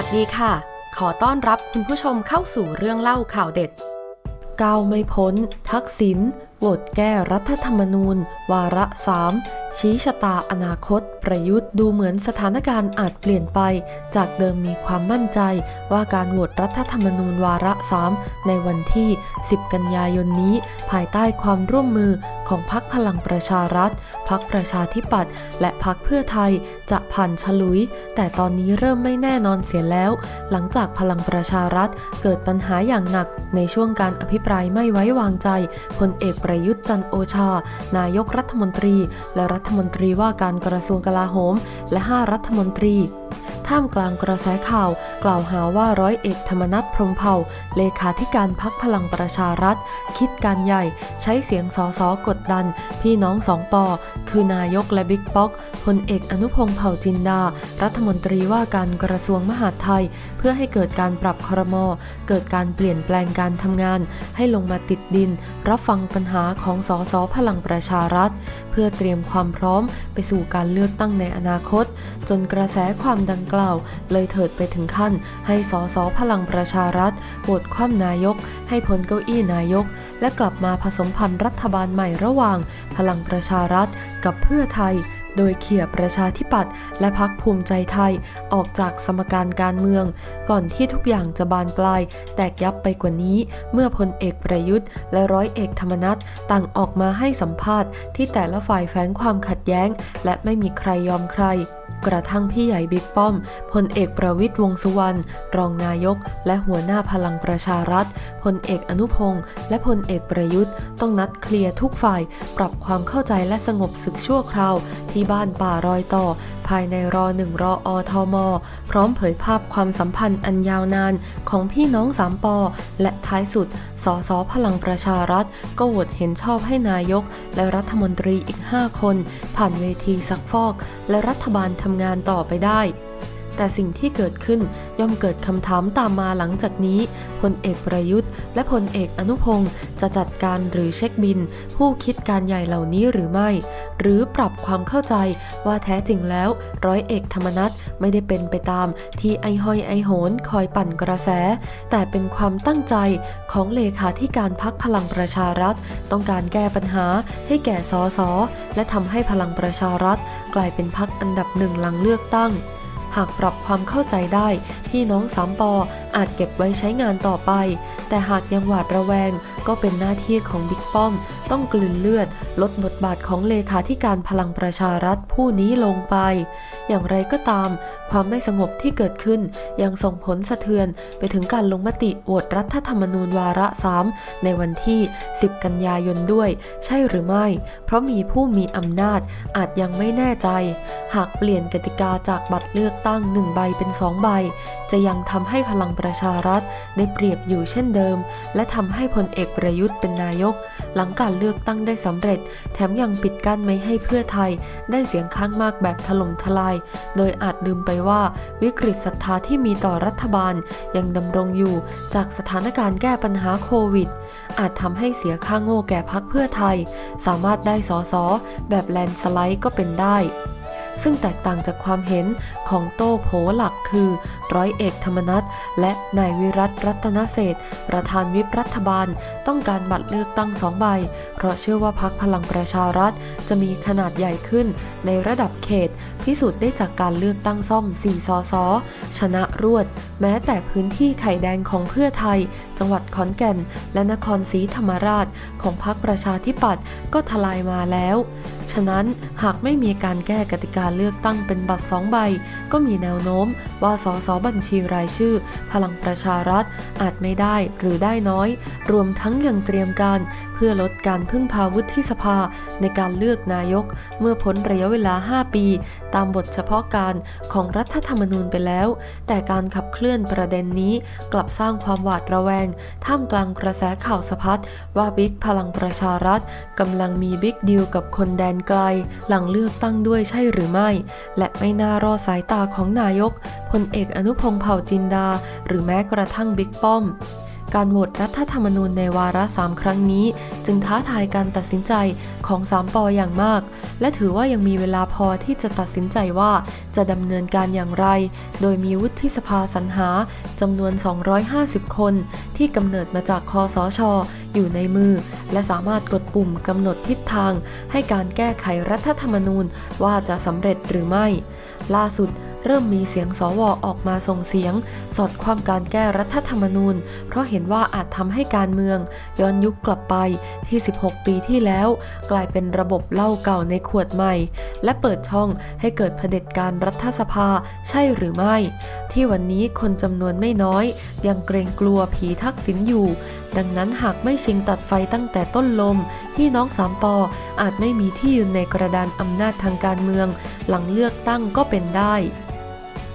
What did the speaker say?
วัสดีค่ะ ขอต้อนรับคุณผู้ชมเข้าสู่เรื่องเล่าข่าวเด็ดก้าวไม่พ้น ทักษิณ โหวตแก้รัฐธรรมนูญ วาระสามชี้ชะตาอนาคต ประยุทธ์ดูเหมือนสถานการณ์อาจเปลี่ยนไป จากเดิมมีความมั่นใจ ว่าการโหวตรัฐธรรมนูญวาระสามในวันที่ 10 กันยายนนี้ ภายใต้ความร่วมมือของพรรคพลังประชารัฐพรรคประชาธิปัตย์และพรรคเพื่อไทยจะผ่านฉลุย แต่ตอนนี้เริ่มไม่แน่นอนเสียแล้ว หลังจากพลังประชารัฐเกิดปัญหาอย่างหนักในช่วงการอภิปรายไม่ไว้วางใจพลเอกประยุทธ์จันโอชา นายกรัฐมนตรี และรัฐมนตรีว่าการกระทรวงกลาโหม และ 5 รัฐมนตรี ท่ามกลางกระแสข่าว กล่าวหาว่าร้อยเอกธรรมนัฐพรมเผ่า เลขาธิการพักพลังประชารัฐ คิดการใหญ่ ใช้เสียงสอสอกดดัน พี่น้องสองปอคือนายกและบิ๊กป๊อกพลเอกอนุพงษ์เผ่าจินดา รัฐมนตรีว่าการกระทรวงมหาดไทย เพื่อให้เกิดการปรับครมอเกิดการเปลี่ยนแปลงการทำงาน ให้ลงมาติดดิน รับฟังปัญหาของสสพลังประชารัฐ เพื่อเตรียมความพร้อมไปสู่การเลือกตั้งในอนาคต จนกระแสความดังกล่าว เลยเถิดไปถึงขั้น ให้สสพลังประชารัฐโหวตคว่ำนายก ให้พ้นเก้าอี้นายก และกลับมาผสมพันธ์รัฐบาลใหม่ระหว่าง พลังประชารัฐกับเพื่อไทย โดยเขี่ยประชาธิปัตย์และพักภูมิใจไทยออกจากสมการการเมือง ก่อนที่ทุกอย่างจะบานปลาย แตกยับไปกว่านี้ เมื่อพลเอกประยุทธ์ และร้อยเอกธรรมนัฐต่างออกมาให้สัมภาษณ์ที่แต่ละฝ่ายแฝงความขัดแย้ง และไม่มีใครยอมใคร กระทั่งพี่ใหญ่บิ๊กป้อมพลเอกประวิตยวงษ์สุวรรณรองนายก และหัวหน้าพลังประชารัฐพลเอกอนุพงศ์และพลเอกประยุทธ์ ต้องนัดเคลียร์ทุกฝ่าย ปรับความเข้าใจและสงบศึกชั่วคราว ที่บ้านป่ารอยต่อ ภายในรอหนึ่งรออทม พร้อมเผยภาพความสัมพันธ์อันยาวนานของพี่น้องสามปอ และท้ายสุดสสพลังประชารัฐ ก็โหวตเห็นชอบให้นายก และรัฐมนตรีอีก 5 คน ผ่านเวทีซักฟอก และรัฐบาลทำงานต่อไปได้ แต่สิ่งที่เกิดขึ้นย่อมเกิดคำถามตามมาหลังจากนี้พลเอกประยุทธ์ และพลเอกอนุพงศ์จะจัดการหรือเช็คบิน ผู้คิดการใหญ่เหล่านี้หรือไม่ หรือปรับความเข้าใจว่าแท้จริงแล้ว ร้อยเอกธรรมนัฐไม่ได้เป็นไปตามที่ไอห้อยไอโหนคอยปั่นกระแส แต่เป็นความตั้งใจของเลขาธิการพักพลังประชารัฐ ต้องการแก้ปัญหาให้แก่สอสอและทำให้พลังประชารัฐ กลายเป็นพักอันดับหนึ่งหลังเลือกตั้ง หากปรับความเข้าใจได้ พี่น้องสามปออาจเก็บไว้ใช้งานต่อไป แต่หากยังหวาดระแวง ก็เป็นหน้าที่ของบิ๊กป้อม ต้องกลืนเลือด ลดบทบาทของเลขาธิการพลังประชารัฐผู้นี้ลงไป อย่างไรก็ตาม ความไม่สงบที่เกิดขึ้น ยังส่งผลสะเทือนไปถึงการลงมติโหวตรัฐธรรมนูญวาระ 3 ในวันที่ 10 กันยายนด้วย ใช่หรือไม่ เพราะมีผู้มีอำนาจอาจยังไม่แน่ใจ หากเปลี่ยนกติกาจากบัตรเลือกตั้ง1ใบเป็น2ใบจะยังทำให้พลังประชารัฐได้เปรียบอยู่เช่นเดิม และทำให้พลเอกประยุทธ์เป็นนายก หลังการเลือกตั้งได้สำเร็จ แถมยังปิดกั้นไม่ให้เพื่อไทย ได้เสียงข้างมากแบบถล่มทลาย โดยอาจลืมไปว่าวิกฤตศรัทธาที่มีต่อรัฐบาล ยังดำรงอยู่จากสถานการณ์แก้ปัญหาโควิด อาจทำให้เสียค่าโง่แก่พักเพื่อไทย สามารถได้สอสอแบบแลนสไลด์ก็เป็นได้ ซึ่งแตกต่างจากความเห็นของโต้โผหลักคือ ร้อยเอกธรรมนัฐและนายวิรัตรัตนเศษประธานวิปรัฐบาล ต้องการบัตรเลือกตั้งสองใบ เพราะเชื่อว่าพักพลังประชารัฐ จะมีขนาดใหญ่ขึ้นในระดับเขต พิสูจน์ได้จากการเลือกตั้งซ่อม 4 สส ชนะรวด แม้แต่พื้นที่ไข่แดงของเพื่อไทย จังหวัดขอนแก่น และนครศรีธรรมราชของพรรคประชาธิปัตย์ก็ทลายมาแล้ว ฉะนั้นหากไม่มีการแก้กติกาเลือกตั้งเป็นบัตรสองใบ ก็มีแนวโน้มว่าสสบัญชีรายชื่อ พลังประชารัฐอาจไม่ได้หรือได้น้อย รวมทั้งยังเตรียมการ เพื่อลดการพึ่งพาวุฒิสภาในการเลือกนายก เมื่อพ้นระยะเวลา 5 ปี ตามบทเฉพาะการของรัฐธรรมนูญไปแล้ว แต่การขับเคลื่อนประเด็นนี้กลับสร้างความหวาดระแวง ท่ามกลางกระแสข่าวสะพัดว่าบิ๊กพลังประชารัฐกำลังมีบิ๊กดีลกับคนแดนไกล หลังเลือกตั้งด้วยใช่หรือไม่ และไม่น่ารอสายตาของนายกพลเอกอนุพงษ์เผ่าจินดา หรือแม้กระทั่งบิ๊กป้อมการโหวตรัฐธรรมนูญในวาระสามครั้งนี้ จึงท้าทายการตัดสินใจของสามปออย่างมาก และถือว่ายังมีเวลาพอที่จะตัดสินใจว่าจะดำเนินการอย่างไร โดยมีวุฒิสภาสรรหาจำนวน 250 คน ที่กำเนิดมาจากคอสช อยู่ในมือ และสามารถกดปุ่มกำหนดทิศทาง ให้การแก้ไขรัฐธรรมนูญว่าจะสำเร็จหรือไม่ ล่าสุด เริ่มมีเสียงสวออกมาส่งเสียง สอดความการแก้รัฐธรรมนูญ เพราะเห็นว่าอาจทำให้การเมือง ย้อนยุคกลับไปที่ 16 ปีที่แล้ว กลายเป็นระบบเล้าเก่าในขวดใหม่ และเปิดช่องให้เกิดเผด็จการรัฐสภาใช่หรือไม่ ที่วันนี้คนจำนวนไม่น้อย ยังเกรงกลัวผีทักษิณอยู่ ดังนั้นหากไม่ชิงตัดไฟตั้งแต่ต้นลมพี่น้องสามปออาจไม่มีที่ยืนในกระดานอำนาจทางการเมือง หลังเลือกตั้งก็เป็นได้